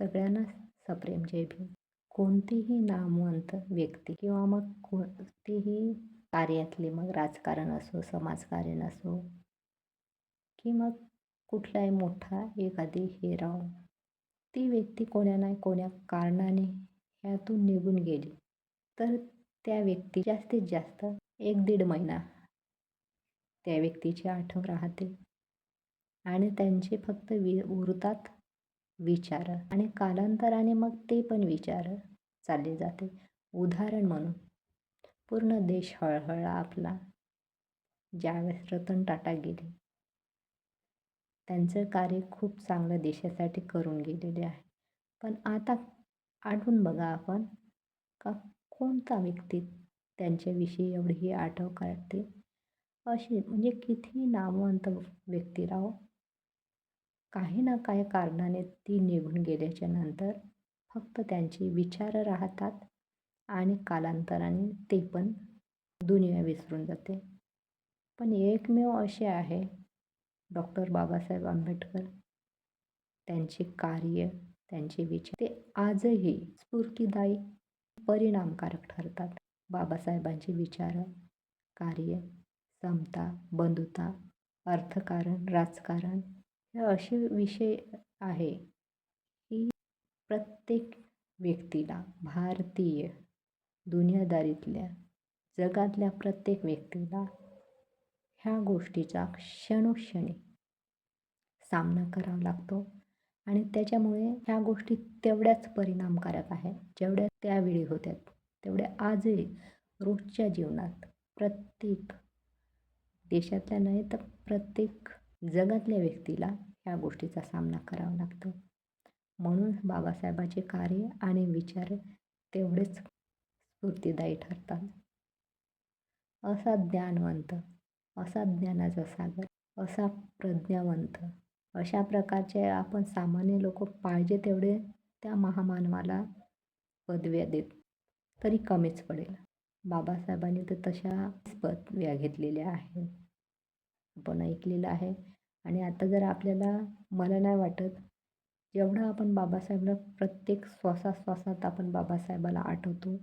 सगळ्यांना सप्रेम. जय भीम. कोणतीही नामवंत व्यक्ती किंवा मग कोणतीही कार्यातली मग राजकारण असो समाजकारण असो की मग कुठलाही मोठा एखादी हेराव ती व्यक्ती कोण्या नाही कोण्या कारणाने ह्यातून निघून गेली. तर त्या व्यक्ती जास्तीत जास्त एक दीड महिना त्या व्यक्तीची आठवण राहते. आणि त्यांचे फक्त वि उरतात विचार. आणि कालांतराने मग ते पण विचार चालले जाते. उदाहरण म्हणून पूर्ण देश हळहळला आपला. ज्यावेळेस रतन टाटा गेले त्यांचं कार्य खूप चांगलं देशासाठी करून गेलेले आहे. पण आता आठवून बघा आपण का कोणता व्यक्ती त्यांच्याविषयी एवढी आठव काढते? अशी म्हणजे किती नामवंत व्यक्ती राहो. काही ना काही कारणाने ती निघून गेल्याच्यानंतर फक्त त्यांचे विचार राहतात आणि कालांतराने ते पण दुनिया विसरून जाते. पण एकमेव असे आहे डॉक्टर बाबासाहेब आंबेडकर. त्यांचे कार्य त्यांचे विचार ते आजही स्फूर्तीदायी परिणामकारक ठरतात. बाबासाहेबांचे विचार कार्य समता बंधुता अर्थकारण राजकारण हे असे विषय आहे की प्रत्येक व्यक्तीला भारतीय दुनियादारीतल्या जगातल्या प्रत्येक व्यक्तीला ह्या गोष्टीचा क्षणोक्षणी सामना करावा लागतो. आणि त्याच्यामुळे ह्या गोष्टी तेवढ्याच परिणामकारक आहेत. जेवढ्या त्यावेळी होत्या तेवढ्या आजही रोजच्या जीवनात प्रत्येक देशातल्या नाही तर प्रत्येक जगातल्या व्यक्तीला या गोष्टीचा सामना करावा लागतो. म्हणून बाबासाहेबाचे कार्य आणि विचार तेवढेच स्फूर्तीदायी ठरतात. असा ज्ञानवंत असा ज्ञानाचा सागर असा प्रज्ञावंत अशा प्रकारचे आपण सामान्य लोक पाहिजे तेवढे त्या महामानवाला पदव्या देत तरी कमीच पडेल. बाबासाहेबांनी तर तशा पदव्या घेतलेल्या आहेत. आपण ऐकलेलं आहे आणि आता जर आपल्याला मला नाही वाटत जेवढं आपण बाबासाहेबला प्रत्येक श्वासाश्वासात आपण बाबासाहेबाला आठवतो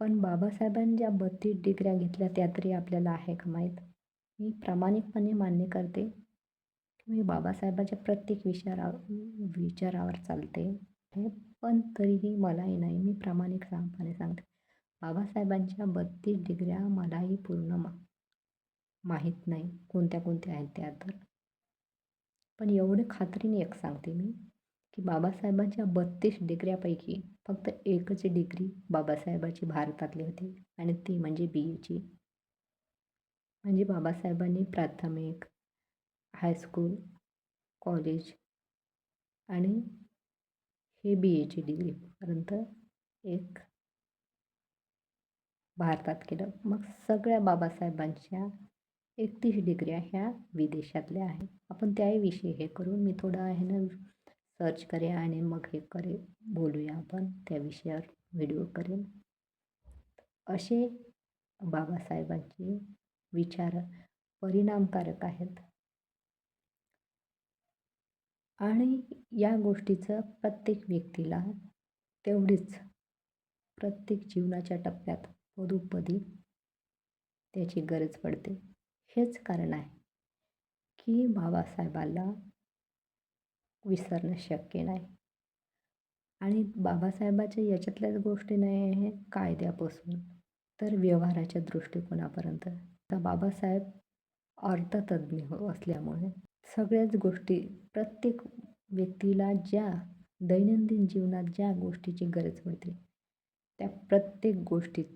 पण बाबासाहेबांनी ज्या बत्तीस डिग्र्या घेतल्या त्या तरी आपल्याला आहे का माहीत? मी प्रामाणिकपणे मान्य करते की मी बाबासाहेबाच्या प्रत्येक विचारा विचारावर चालते पण तरीही मलाही नाही मी प्रामाणिकपणे सांगते. बाबासाहेबांच्या बत्तीस डिग्र्या मलाही पूर्ण मा माहीत नाही कोणत्या कोणत्या आहेत त्या तर. पण एवढं खात्रीने एक सांगते मी की बाबासाहेबांच्या बत्तीस डिग्र्यापैकी फक्त एकच डिग्री बाबासाहेबाची भारतातली होती आणि ती म्हणजे बी एची म्हणजे बाबासाहेबांनी प्राथमिक हायस्कूल कॉलेज आणि हे बी एची डिग्रीपर्यंत एक भारतात केलं. मग सगळ्या बाबासाहेबांच्या एकतीस डिग्र्या ह्या विदेशातल्या आहेत. आपण त्याविषयी हे करून मी थोडं आहे ना सर्च करेन आणि मग हे करे बोलूया आपण त्या विषयावर व्हिडिओ करेन. असे बाबासाहेबांचे विचार परिणामकारक आहेत. आणि या गोष्टीचं प्रत्येक व्यक्तीला तेवढीच प्रत्येक जीवनाच्या टप्प्यात पदोपदी त्याची गरज पडते. हेच कारण आहे की बाबासाहेबाला विसरणं शक्य नाही. आणि बाबासाहेबाच्या याच्यातल्याच गोष्टी नाही आहे कायद्यापासून तर व्यवहाराच्या दृष्टिकोनापर्यंत. तर बाबासाहेब अर्थतज्ज्ञ हो असल्यामुळे सगळ्याच गोष्टी प्रत्येक व्यक्तीला ज्या दैनंदिन जीवनात ज्या गोष्टीची गरज पडते त्या प्रत्येक गोष्टीत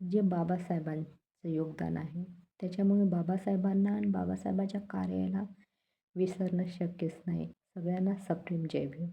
जे बाबासाहेबांचं योगदान आहे त्याच्यामुळे बाबासाहेबांना आणि बाबासाहेबाच्या कार्याला विसरणं शक्यच नाही. सगळ्यांना सप्रेम जय भीम.